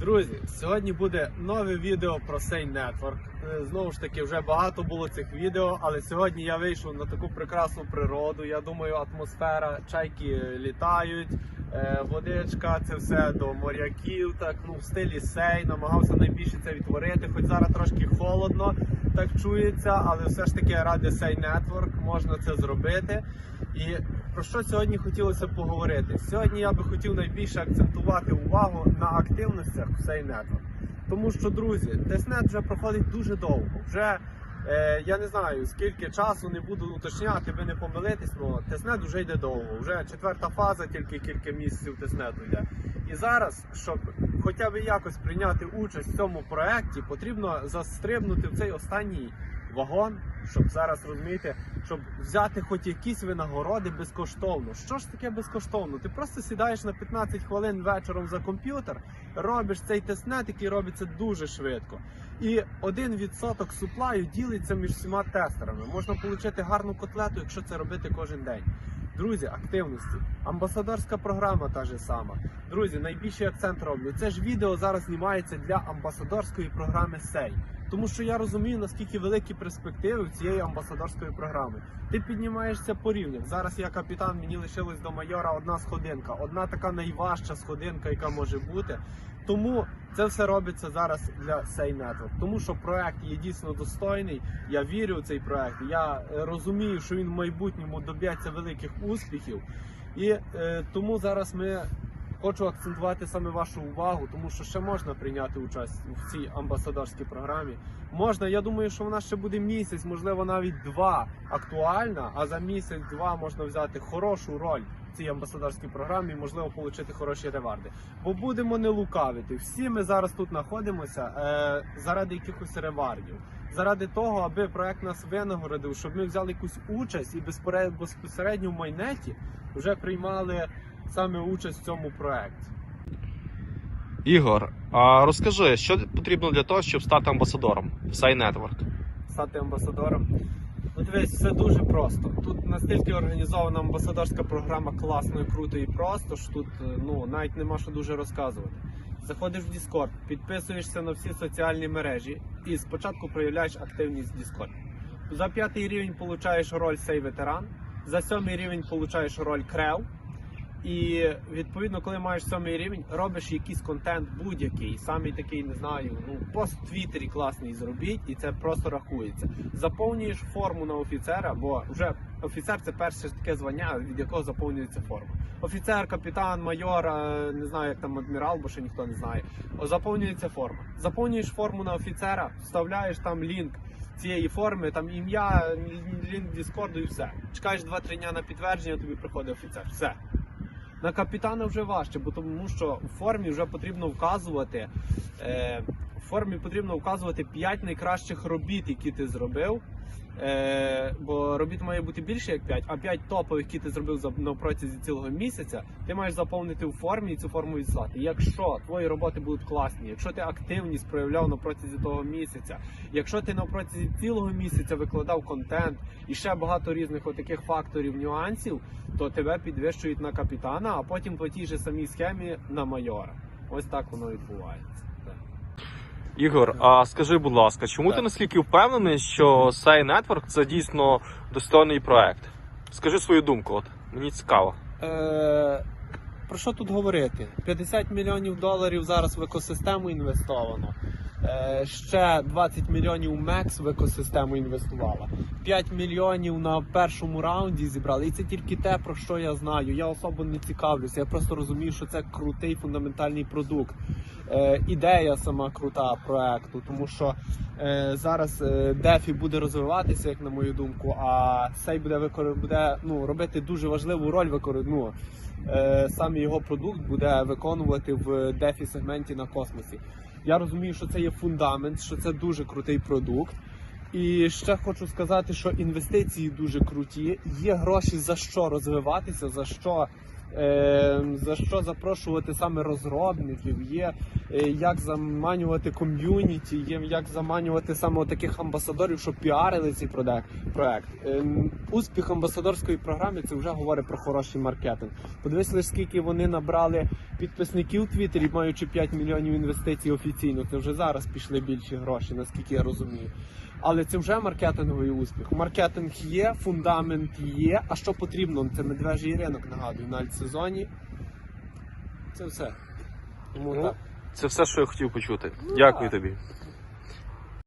Друзі, сьогодні буде нове відео про Network. Е, Знову ж таки, вже багато було цих відео, але сьогодні я вийшов на таку прекрасну природу. Я думаю, атмосфера, чайки літають, е, водичка, це все до моряків, так ну в стилі сей. Намагався найбільше це відтворити. Хоч зараз трошки холодно, так чується, але все ж таки ради Sane Network можна це зробити. І про що сьогодні хотілося б поговорити? Сьогодні я би хотів найбільше акцентувати увагу на активностях нетворк. Тому що, друзі, тестнет вже проходить дуже довго. Вже е, я не знаю скільки часу не буду уточняти, ви не помилитесь, але тестнет вже йде довго. Вже четверта фаза, тільки кілька місяців тестнету йде. І зараз, щоб хоча б якось прийняти участь в цьому проєкті, потрібно застрибнути в цей останній вагон, щоб зараз розумієте, щоб взяти хоч якісь винагороди безкоштовно. Що ж таке безкоштовно? Ти просто сідаєш на 15 хвилин вечором за комп'ютер, робиш цей тестнет, який робиться дуже швидко. І 1% суплаю ділиться між всіма тестерами. Можна отримати гарну котлету, якщо це робити кожен день. Друзі, активності, амбасадорська програма та ж сама. Друзі, найбільший акцент роблю. Це ж відео зараз знімається для амбасадорської програми SEI. Тому що я розумію, наскільки великі перспективи в цієї амбасадорської програми. Ти піднімаєшся по рівнях. Зараз я капітан, мені лишилось до майора одна сходинка, одна така найважча сходинка, яка може бути. Тому це все робиться зараз для Say Network. Тому що проект є дійсно достойний. Я вірю в цей проект. Я е, розумію, що він в майбутньому доб'ється великих успіхів. І е, тому зараз ми хочу акцентувати саме вашу увагу, тому що ще можна прийняти участь в цій амбасадорській програмі. Можна, я думаю, що вона ще буде місяць, можливо, навіть два актуальна. А за місяць-два можна взяти хорошу роль в цій амбасадорській програмі, можливо, отримати хороші реварди. Бо будемо не лукавити. Всі ми зараз тут знаходимося е, заради якихось ревардів. Заради того, аби проект нас винагородив, щоб ми взяли якусь участь і безпосередньо в майнеті вже приймали саме участь в цьому проекті. Ігор, а розкажи, що потрібно для того, щоб стати амбасадором в Сай Network? стати амбасадором. Ну, дивись, все дуже просто. Тут настільки організована амбасадорська програма класно і круто і просто, що тут е, ну, навіть нема що дуже розказувати. Заходиш в Discord, підписуєшся на всі соціальні мережі і спочатку проявляєш активність в Discord. За п'ятий рівень получаєш роль сей ветеран, за сьомий рівень получаєш роль крев. І відповідно, коли маєш сьомий рівень, робиш якийсь контент будь-який, самий такий, не знаю, ну пост в Твіттері класний зробіть, і це просто рахується. Заповнюєш форму на офіцера, бо вже офіцер це перше таке звання, від якого заповнюється форма. Офіцер, капітан, майор, е, не знаю, як там адмірал, бо ще ніхто не знає. Заповнюється форма. Заповнюєш форму на офіцера, вставляєш там лінк цієї форми, там ім'я, лінк Діскорду і все. Чекаєш 2-3 дня на підтвердження, тобі приходить офіцер. Все. На капітана вже важче, бо тому що у формі вже потрібно вказувати. Е, в формі потрібно вказувати 5 найкращих робіт, які ти зробив. Е, бо робіт має бути більше як 5, а 5 топових, які ти зробив за на протязі цілого місяця, ти маєш заповнити у формі і цю форму відслати. Якщо твої роботи будуть класні, якщо ти активність проявляв на протязі того місяця, якщо ти на протязі цілого місяця викладав контент і ще багато різних отаких факторів, нюансів, то тебе підвищують на капітана, а потім по тій же самій схемі на майора. Ось так воно відбувається. Ігор, а скажи, будь ласка, чому Так. ти наскільки впевнений, що Сай Network це дійсно достойний проект? Скажи свою думку, от мені цікаво. Е, про що тут говорити? 50 мільйонів доларів зараз в екосистему інвестовано. Е, ще 20 мільйонів Мекс в екосистему інвестувала. 5 мільйонів на першому раунді зібрали. І це тільки те, про що я знаю. Я особо не цікавлюся. Я просто розумію, що це крутий фундаментальний продукт. Е, ідея сама крута проекту, тому що е, зараз DeFi буде розвиватися, як на мою думку, а цей буде викор... буде ну, робити дуже важливу роль викор... ну, саме його продукт буде виконувати в DeFi сегменті на космосі. Я розумію, що це є фундамент, що це дуже крутий продукт. І ще хочу сказати, що інвестиції дуже круті. Є гроші за що розвиватися, за що за що запрошувати саме розробників, є е, як заманювати ком'юніті, є як заманювати саме таких амбасадорів, щоб піарили цей проект. проект. Е, успіх амбасадорської програми це вже говорить про хороший маркетинг. Подивись лише скільки вони набрали підписників у Твіттері, маючи 5 мільйонів інвестицій офіційно. Це вже зараз пішли більші гроші, наскільки я розумію. Але це вже маркетинговий успіх. Маркетинг є, фундамент є. А що потрібно? Це медвежий ринок, нагадую, на альтсезоні. Це все. Тому Ну, так. Це все, що я хотів почути. Дякую так. тобі.